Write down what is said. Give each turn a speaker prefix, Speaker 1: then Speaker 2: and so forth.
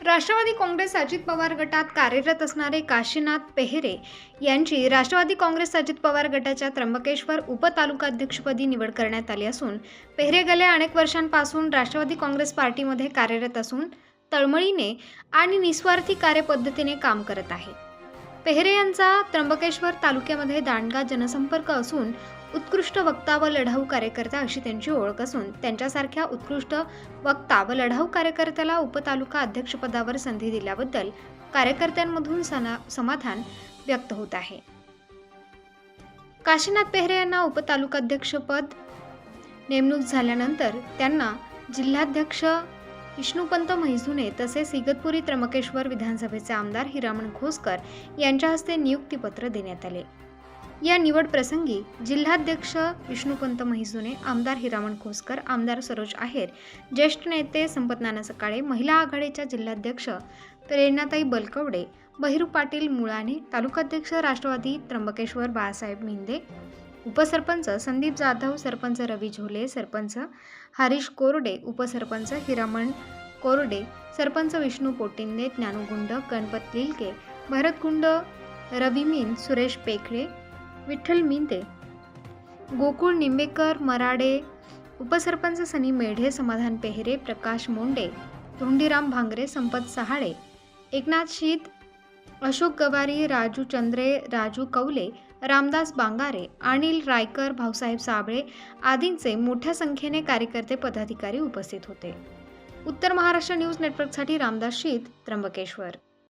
Speaker 1: राष्ट्रवादी काँग्रेस अजित पवार गटात कार्यरत असणारे काशीनाथ पेहरे यांची राष्ट्रवादी काँग्रेस अजित पवार गटाच्या त्र्यंबकेश्वर उपतालुकाध्यक्षपदी निवड करण्यात आली असून पेहरे गेल्या अनेक वर्षांपासून राष्ट्रवादी काँग्रेस पार्टीमध्ये कार्यरत असून तळमळीने आणि निस्वार्थी कार्यपद्धतीने काम करत आहे. पेहरे यांचा त्र्यंबकेश्वर तालुक्यामध्ये दांडगा जनसंपर्क असून उत्कृष्ट वक्ता व लढाऊ कार्यकर्ता अशी त्यांची ओळख असून त्यांच्यासारख्या उत्कृष्ट वक्ता व लढाऊ कार्यकर्त्याला उपतालुका अध्यक्षपदावर संधी दिल्याबद्दल कार्यकर्त्यांमधून सना समाधान व्यक्त होत आहे. काशीनाथ पेहरे यांना उपतालुकाध्यक्षपद नेमणूक झाल्यानंतर त्यांना जिल्हाध्यक्ष विष्णुपंत म्हैसुने तसेच इगतपुरी त्र्यंबकेश्वर विधानसभेचे आमदार हिरामण घोसकर यांच्या हस्ते नियुक्तीपत्र देण्यात आले. या निवड प्रसंगी जिल्हाध्यक्ष विष्णुपंत म्हैसुने आमदार हिरामण खोसकर आमदार सरोज आहेर ज्येष्ठ नेते संपत नाना सकाळे महिला आघाडीच्या जिल्हाध्यक्ष प्रेरणाताई बलकवडे बहिरू पाटील मुळाणे तालुकाध्यक्ष राष्ट्रवादी त्र्यंबकेश्वर बाळासाहेब मिंदे उपसरपंच संदीप जाधव सरपंच रवी झोले सरपंच हरीश कोरडे उपसरपंच हिरामण कोरडे सरपंच विष्णू पोटिंदे ज्ञानगुंड गणपत लिलके भरतगुंड रवी मीन सुरेश पेखळे विठ्ठल मिंदे गोकुळ निंबेकर मराडे उपसरपंच सनी मेढे समाधान पेहरे प्रकाश मोंडे धोंडीराम भांगरे संपत सहाळे एकनाथ शीत अशोक गवारी राजू चंद्रे राजू कवले रामदास बांगारे अनिल रायकर भाऊसाहेब साबळे आदींचे मोठ्या संख्येने कार्यकर्ते पदाधिकारी उपस्थित होते. उत्तर महाराष्ट्र न्यूज नेटवर्कसाठी रामदास शीत त्र्यंबकेश्वर.